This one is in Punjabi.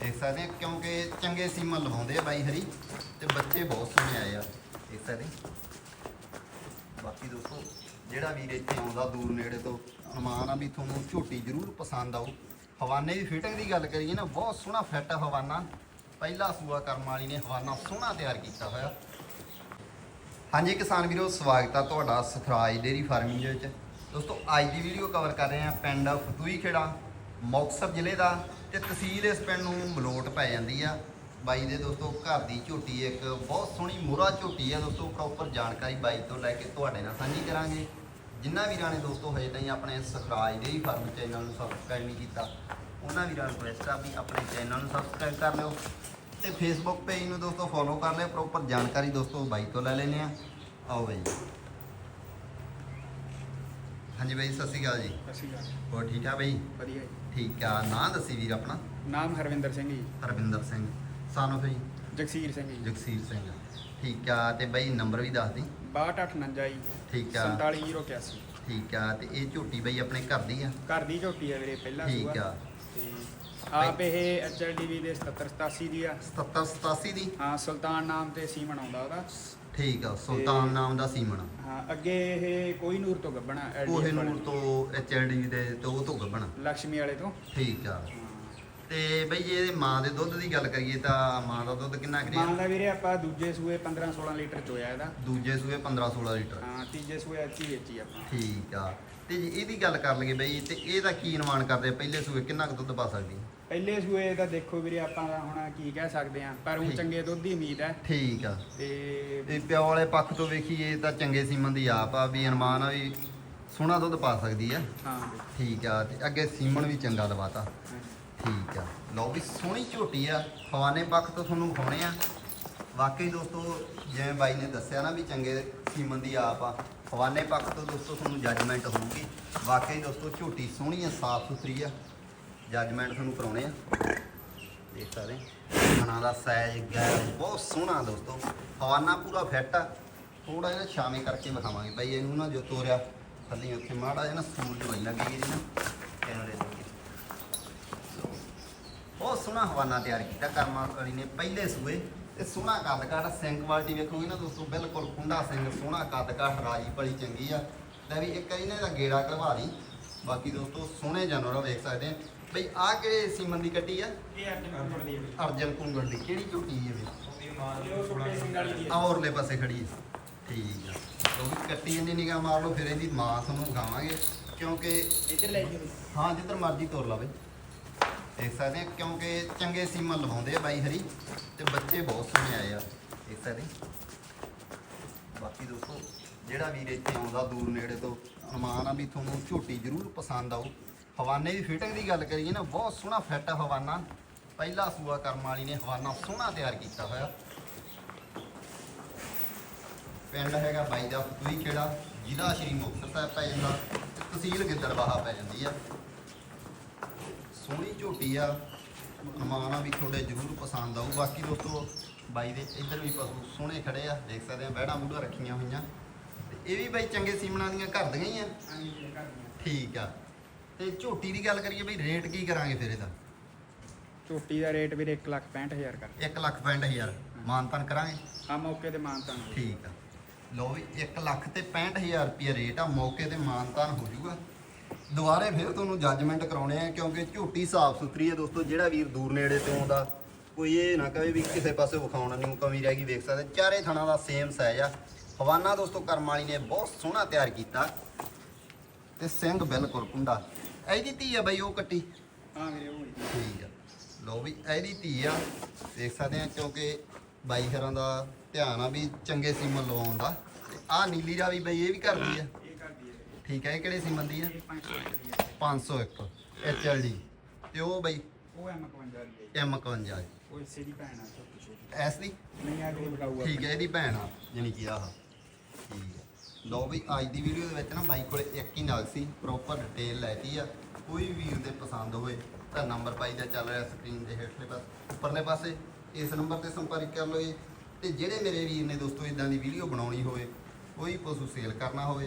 ਦੇਖ ਸਕਦੇ ਆ ਕਿਉਂਕਿ ਚੰਗੇ ਸੀਮਨ ਲਵਾਉਂਦੇ ਆ ਬਾਈ ਹਰੀ ਤੇ ਬੱਚੇ ਬਹੁਤ ਸੋਹਣੇ ਆਏ ਆ, ਦੇਖ ਸਕਦੇ ਬਾਕੀ ਦੋਸਤੋ, ਜਿਹੜਾ ਵੀਰ ਇੱਥੇ ਆਉਂਦਾ ਦੂਰ ਨੇੜੇ ਤੋਂ ਅਨੁਮਾਨ ਆ ਵੀ ਤੁਹਾਨੂੰ ਝੋਟੀ ਜ਼ਰੂਰ ਪਸੰਦ ਆਊ। ਹਵਾਨੇ ਦੀ ਫਿਟਿੰਗ ਦੀ ਗੱਲ ਕਰੀਏ ਨਾ, ਬਹੁਤ ਸੋਹਣਾ ਫਿੱਟ ਹਵਾਨਾ। ਪਹਿਲਾ ਸੂਆ ਕਰਮ ਵਾਲੀ ਨੇ ਹਵਾਨਾ ਸੋਹਣਾ ਤਿਆਰ ਕੀਤਾ ਹੋਇਆ। ਹਾਂਜੀ ਕਿਸਾਨ ਵੀਰੋ, ਸਵਾਗਤ ਆ ਤੁਹਾਡਾ ਸਖਰਾਜ ਡੇਰੀ ਫਾਰਮਿੰਗ ਦੇ ਵਿੱਚ। ਦੋਸਤੋ, ਅੱਜ ਦੀ ਵੀਡੀਓ ਕਵਰ ਕਰ ਰਹੇ ਆ ਪਿੰਡ ਫਤੂਈ ਖੇੜਾ ਮੁਕਤਸਰ ਜ਼ਿਲ੍ਹੇ ਦਾ ਤੇ ਤਹਿਸੀਲ ਇਸ ਪਿੰਡ ਨੂੰ ਮਲੋਟ ਪੈ ਜਾਂਦੀ ਆ। ਬਾਈ ਦੇ ਦੋਸਤੋ, ਘਰ ਦੀ ਝੋਟੀ ਇੱਕ ਬਹੁਤ ਸੋਹਣੀ ਮੋਹਰਾ ਝੋਟੀ ਆ ਦੋਸਤੋ ਪ੍ਰੋਪਰ ਜਾਣਕਾਰੀ ਬਾਈ ਤੋਂ ਲੈ ਕੇ ਤੁਹਾਡੇ ਨਾਲ ਸਾਂਝੀ ਕਰਾਂਗੇ। ਜਿਨ੍ਹਾਂ ਵੀਰਾਂ ਨੇ ਦੋਸਤੋ ਹਜੇ ਤਾਈਂ ਆਪਣੇ ਸਖਰਾਜ ਹੀ ਫਾਰਮ ਚੈਨਲ ਨੂੰ ਸਬਸਕ੍ਰਾਈਬ ਨਹੀਂ ਕੀਤਾ, ਉਹਨਾਂ ਵੀਰਾਂ ਨੂੰ ਰਿਕੁਐਸਟ ਆ ਵੀ ਆਪਣੇ ਚੈਨਲ ਨੂੰ ਸਬਸਕ੍ਰਾਈਬ ਕਰ ਲਿਓ ਤੇ ਫੇਸਬੁੱਕ ਪੇਜ ਨੂੰ ਦੋਸਤੋ ਫੋਲੋ ਕਰ ਲਿਓ ਪ੍ਰੋਪਰ ਜਾਣਕਾਰੀ ਦੋਸਤੋ ਬਾਈ ਤੋਂ ਲੈ ਲੈਨੇ ਆ। ਆਓ ਬਾਈ। ਹਾਂਜੀ ਬਾਈ ਸਤਿ ਸ਼੍ਰੀ ਅਕਾਲ ਜੀ। ਅਸੀਂ ਹੋਰ ਠੀਕ ਆ ਬਾਈ? ਵਧੀਆ ਜੀ। ਠੀਕ ਆ ਨਾਂ ਦੱਸੀ ਵੀਰ ਆਪਣਾ? ਨਾਮ ਹਰਵਿੰਦਰ ਸਿੰਘ ਜੀ। ਹਰਵਿੰਦਰ ਸਿੰਘ। ਸਾਨੂੰ ਜੀ? ਜਗਸੀਰ ਸਿੰਘ ਜੀ। ਜਗਸੀਰ ਸਿੰਘ। ਠੀਕ ਆ ਤੇ ਬਾਈ ਨੰਬਰ ਵੀ ਦੱਸ ਦੀ। 6259 ਜੀ। ਠੀਕ ਆ। 47081 ਠੀਕ ਆ ਤੇ ਇਹ ਝੋਟੀ ਬਾਈ ਆਪਣੇ ਘਰ ਦੀ ਆ? ਘਰ ਦੀ ਝੋਟੀ ਹੈ ਵੀਰੇ ਪਹਿਲਾ ਠੀਕ ਆ। ਤੇ ਆਪ ਇਹ ਐਚਐਲਡੀਵੀ ਦੇ 77 87 ਦੀ ਆ। 77 87 ਦੀ? ਹਾਂ ਸੁਲਤਾਨ ਨਾਮ ਤੇ ਸੀਮਨ ਆਉਂਦਾ ਉਹਦਾ। ਠੀਕ ਆ ਸੁਲਤਾਨ ਨਾਮ ਦਾ ਸੀਮਨ ਹਾਂ ਅੱਗੇ ਇਹ ਕੋਈ ਨੂਰ ਤੋਂ ਗੱਬਣਾ ਕੋਹੇ ਨੂਰ ਤੋਂ ਐਚਐਲਡੀ ਦੇ ਤੋਂ ਉਹ ਤੋਂ ਗੱਬਣਾ। ਲక్ష్ਮੀ ਵਾਲੇ ਤੋਂ? ਠੀਕ ਆ। ਤੇ ਬਈ ਜੇ ਇਹਦੇ ਮਾਂ ਦੇ ਦੁੱਧ ਦੀ ਗੱਲ ਕਰੀਏ ਤਾਂ ਮਾਂ ਦਾ ਦੁੱਧ ਕਿੰਨਾ ਮਾਂ ਕਰੀਏ ਦਾ ਵੀਰੇ ਆਪਾਂ ਦੂਜੇ ਸੂਏ 15 16 ਲੀਟਰ ਚੋਇਆ ਇਹਦਾ। ਦੂਜੇ ਸੂਏ 15 16 ਲੀਟਰ। ਹਾਂ ਤੀਜੇ ਸੂਏ ਅੱਛੀ ਵੇਚੀ ਆਪਾਂ। ਠੀਕ ਆ। ਤੇ ਜੇ ਇਹਦੀ ਗੱਲ ਕਰ ਲਈਏ ਬਈ ਤੇ ਇਹਦਾ ਕੀ ਅਨੁਮਾਨ ਕਰਦੇ ਆ? ਪਹਿਲੇ ਸੂਏ ਕਿੰਨਾ ਕੁ ਦੁੱਧ ਪਾ ਸਕਦੀ ਹੈ? ਪਹਿਲੇ ਸੂਏ ਦਾ ਦੇਖੋ ਵੀਰੇ ਆਪਾਂ ਹੁਣ ਕੀ ਕਹਿ ਸਕਦੇ ਆ ਪਰ ਉਹ ਠੀਕ। ਚੰਗੇ ਦੁੱਧ ਦੀ ਉਮੀਦ ਹੈ ਠੀਕ ਆ ਤੇ ਤੇ ਪਿਓ ਵਾਲੇ ਪੱਖ ਤੋਂ ਵੇਖੀਏ ਤਾਂ ਚੰਗੇ ਸੀਮਨ ਦੀ ਆਪ ਆ ਵੀ ਅਨੁਮਾਨ ਆ ਵੀ ਸੋਹਣਾ ਦੁੱਧ ਪਾ ਸਕਦੀ ਆ ਹਾਂ ਠੀਕ ਆ ਤੇ ਅੱਗੇ ਸੀਮਨ ਵੀ ਚੰਗਾ ਲਵਾਤਾ ਹਾਂ। ਠੀਕ ਆ ਲਓ ਵੀ ਸੋਹਣੀ ਝੋਟੀ ਆ ਹਵਾਨੇ ਪੱਖ ਤੋਂ ਤੁਹਾਨੂੰ ਵਿਖਾਉਣੇ ਆ ਵਾਕਈ ਦੋਸਤੋ, ਜਿਵੇਂ ਬਾਈ ਨੇ ਦੱਸਿਆ ਨਾ ਵੀ ਚੰਗੇ ਸੀਮਨ ਦੀ ਆਪ ਆ ਹਵਾਨੇ ਪੱਖ ਤੋਂ ਦੋਸਤੋ ਤੁਹਾਨੂੰ ਜੱਜਮੈਂਟ ਹੋਊਗੀ। ਵਾਕਈ ਦੋਸਤੋ ਝੋਟੀ ਸੋਹਣੀ ਆ, ਸਾਫ਼ ਸੁਥਰੀ ਆ। ਜੱਜਮੈਂਟ ਤੁਹਾਨੂੰ ਕਰਾਉਣੇ ਆ। ਦੇਖ ਸਕਦੇ ਖਾਣਾ ਦਾ ਸਾਈਜ਼ ਗੈਰ ਬਹੁਤ ਸੋਹਣਾ ਦੋਸਤੋ। ਹਵਾਨਾ ਪੂਰਾ ਫਿੱਟ ਆ। ਥੋੜਾ ਜਿਹਾ ਛਾਵੇਂ ਕਰਕੇ ਵਿਖਾਵਾਂਗੇ। ਬਾਈ, ਇਹਨੂੰ ਨਾ ਜੋ ਤੋਰਿਆ, ਥੱਲੇ ਉੱਥੇ ਮਾੜਾ ਜਿਹਾ ਨਾ ਸੂਰਜ ਹੋਈ ਲੱਗੀ ਜੀ ਨਾ, ਕੈਮਰੇ ਦੇ ਬਹੁਤ ਸੋਹਣਾ ਹਵਾਨਾ ਤਿਆਰ ਕੀਤਾ, ਕਰਮਾ ਵਾਲੀ ਨੇ ਪਹਿਲੇ ਸੂਏ। ਤੇ ਸੋਹਣਾ ਕੱਦ ਕਾਠ ਸਿੰਘ ਕੁਆਲਿਟੀ ਵੇਖੋਗੇ ਨਾ ਦੋਸਤੋ ਬਿਲਕੁਲ ਕੁੰਡਾ ਸਿੰਘ ਸੋਹਣਾ ਕੱਦ ਕਾਠ ਰਾਜੀ ਭਲੀ ਚੰਗੀ ਆ। ਲੈ ਵੀ ਇੱਕ ਇਹਨੇ ਦਾ ਗੇੜਾ ਕਰਵਾ ਲਈ ਬਾਕੀ ਦੋਸਤੋ ਸੋਹਣੇ ਜਾਨਵਰ ਆ ਵੇਖ ਸਕਦੇ ਆ। ਬਈ ਆ ਕਿਹੜੇ ਸੀਮਨ ਦੀ ਕੱਟੀ ਆ? ਇਹ ਅਰਜਨ ਕੁੰਗੜ ਦੀ ਹੈ ਵੀਰੇ। ਅਰਜਨ ਕੁੰਗੜ ਦੀ। ਕਿਹੜੀ ਝੋਟੀ ਹੈ। ਆ। ਔਰਲੇ ਪਾਸੇ ਖੜੀ ਹੈ ਠੀਕ ਆ। ਉਹ ਵੀ ਕੱਟੀ ਇੰਨੀ ਨਿਗਾਹ ਮਾਰ ਲਓ ਫਿਰ ਇਹਦੀ ਮਾਂ ਤੁਹਾਨੂੰ ਵਿਖਾਵਾਂਗੇ ਕਿਉਂਕਿ ਇੱਧਰ ਲੈ ਜਾਓ। ਹਾਂ ਜਿੱਧਰ ਮਰਜ਼ੀ ਤੁਰ ਲਵੇ ਦੇਖ ਸਕਦੇ ਆ ਕਿਉਂਕਿ ਚੰਗੇ ਸੀਮਨ ਲਵਾਉਂਦੇ ਆ ਬਾਈ ਹਰੀ ਤੇ ਬੱਚੇ ਬਹੁਤ ਸੋਹਣੇ ਆਏ ਆ, ਦੇਖ ਸਕਦੇ ਬਾਕੀ ਦੋਸਤੋ, ਜਿਹੜਾ ਵੀਰ ਇੱਥੇ ਆਉਂਦਾ ਦੂਰ ਨੇੜੇ ਤੋਂ ਅਨੁਮਾਨ ਆ ਵੀ ਤੁਹਾਨੂੰ ਝੋਟੀ ਜ਼ਰੂਰ ਪਸੰਦ ਆਊ। ਹਵਾਨੇ ਦੀ ਫਿਟਿੰਗ ਦੀ ਗੱਲ ਕਰੀਏ ਨਾ, ਬਹੁਤ ਸੋਹਣਾ ਫਿੱਟ ਹਵਾਨਾ। ਪਹਿਲਾ ਸੂਆ ਕਰਮ ਵਾਲੀ ਨੇ ਹਵਾਨਾ ਸੋਹਣਾ ਤਿਆਰ ਕੀਤਾ ਹੋਇਆ। ਪਿੰਡ ਹੈਗਾ ਬਾਈ ਦਾ ਫਤੂਈ ਖੇੜਾ, ਜ਼ਿਲ੍ਹਾ ਸ਼੍ਰੀ ਮੁਕਤਸਰ ਸਾਹਿਬ ਪੈ ਜਾਂਦਾ ਤਹਿਸੀਲ ਗਿੱਦੜਬਾਹਾ ਪੈ ਜਾਂਦੀ ਆ। ਸੋਹਣੀ ਝੋਟੀ ਆ। ਆ ਵੀ ਤੁਹਾਡੇ ਜ਼ਰੂਰ ਪਸੰਦ ਆਊ। ਬਾਕੀ ਦੋਸਤੋ ਬਾਈ ਦੇ ਇੱਧਰ ਵੀ ਪਸ਼ੂ ਸੋਹਣੇ ਖੜੇ ਆ। ਦੇਖ ਸਕਦੇ ਆ ਬਹਿੜਾ ਮੂੜਾ ਰੱਖੀਆਂ ਹੋਈਆਂ। ਤੇ ਇਹ ਵੀ ਬਾਈ ਚੰਗੇ ਸੀਮਨਾਂ ਦੀਆਂ ਘਰ ਦੀਆਂ ਹੀ ਆ। ਠੀਕ ਆ। ਤੇ ਝੋਟੀ ਦੀ ਗੱਲ ਕਰੀਏ ਬਈ ਰੇਟ ਕੀ ਕਰਾਂਗੇ ਫਿਰ ਇਹਦਾ? ਝੋਟੀ ਦਾ ਰੇਟ ਵੀਰੇ 1 ਲੱਖ 65000 ਕਰ 1 ਲੱਖ 65000 ਮਾਨਤਨ ਕਰਾਂਗੇ? ਆ ਮੌਕੇ ਤੇ ਮਾਨਤਾ ਨੂੰ ਠੀਕ ਆ। ਲਓ ਵੀ 1 ਲੱਖ ਤੇ 65000 ਰੁਪਏ ਰੇਟ ਆ। ਮੌਕੇ ਤੇ ਮਾਨਤਾਨ ਹੋ ਜਾਊਗਾ। ਦੁਬਾਰੇ ਫਿਰ ਤੁਹਾਨੂੰ ਜੱਜਮੈਂਟ ਕਰਾਉਣੇ ਆ ਕਿਉਂਕਿ ਝੋਟੀ ਸਾਫ਼ ਸੁਥਰੀ ਹੈ ਦੋਸਤੋ ਜਿਹੜਾ ਵੀਰ ਦੂਰ ਨੇੜੇ ਤੋਂ ਆਉਂਦਾ ਕੋਈ ਇਹ ਨਾ ਕਹੇ ਵੀ ਕਿਸੇ ਪਾਸੇ ਵਿਖਾਉਣ ਨੂੰ ਕਮੀ ਰਹਿ ਗਈ ਵੇਖ ਸਕਦੇ। ਚਾਰੇ ਥਣਾ ਦਾ ਸੇਮ ਸਾਈਜ਼ ਆ। ਹਵਾਨਾ ਦੋਸਤੋ ਕਰਮ ਵਾਲੀ ਨੇ ਬਹੁਤ ਸੋਹਣਾ ਤਿਆਰ ਕੀਤਾ। ਤੇ ਸਿੰਘ ਬਿਲਕੁਲ ਕੁੰਡਾ। ਇਹਦੀ ਧੀ ਆ ਬਈ ਉਹ ਕੱਟੀ। ਹਾਂ ਵੀਰੇ ਉਹ ਹੀ। ਠੀਕ ਆ। ਲਓ ਵੀ ਇਹਦੀ ਧੀ ਆ। ਦੇਖ ਸਕਦੇ ਆ ਕਿਉਂਕਿ ਬਾਈ ਘਰਾਂ ਦਾ ਧਿਆਨ ਆ ਵੀ ਚੰਗੇ ਸੀਮਨ ਲਵਾਉਣ ਦਾ। ਤੇ ਆ ਨੀਲੀ ਦਾ ਵੀ ਬਈ ਇਹ ਵੀ ਕਰਦੀ ਆ। ਠੀਕ ਹੈ ਇਹ ਕਿਹੜੇ ਸੀਮਨ ਦੀ ਆ ਇਹ 500 ਰੁਪਏ ਦੀ ਹੈ 501 ਐਚਐਲਡੀ ਤੇ ਉਹ ਬਈ? ਉਹ ਐਮ 55 ਦੀ ਹੈ M51 ਉਹ ਇਸੇ ਦੀ ਭੈਣ ਆ ਛੋਟੀ ਛੋਟੀ ਐਸ ਦੀ? ਨਹੀਂ ਆ ਕੇ ਬਤਾਊਗਾ ਠੀਕ ਹੈ ਇਹਦੀ ਭੈਣ ਆ ਜਾਨੀ ਕਿ ਆਹ। ਠੀਕ ਹੈ। ਲਓ ਵੀ ਅੱਜ ਦੀ ਵੀਡੀਓ ਦੇ ਵਿੱਚ ਨਾ ਬਾਈ ਕੋਲੇ ਇੱਕ ਹੀ ਨਗ ਸੀ ਪ੍ਰੋਪਰ ਡਿਟੇਲ ਲੈਤੀ ਆ। ਕੋਈ ਵੀ ਵੀਰ ਦੇ ਪਸੰਦ ਹੋਵੇ ਤਾਂ ਨੰਬਰ ਪਾਈ ਦਾ ਚੱਲ ਰਿਹਾ ਸਕਰੀਨ ਦੇ ਹੇਠਲੇ ਪਾਸੇ ਉੱਪਰਲੇ ਪਾਸੇ। ਇਸ ਨੰਬਰ ਤੇ ਸੰਪਰਕ ਕਰ ਲਓ ਜੀ। ਤੇ ਜਿਹੜੇ ਮੇਰੇ ਵੀਰ ਨੇ ਦੋਸਤੋ ਇਦਾਂ ਦੀ ਵੀਡੀਓ ਬਣਾਉਣੀ ਹੋਵੇ ਕੋਈ ਪਸ਼ੂ ਸੇਲ ਕਰਨਾ ਹੋਵੇ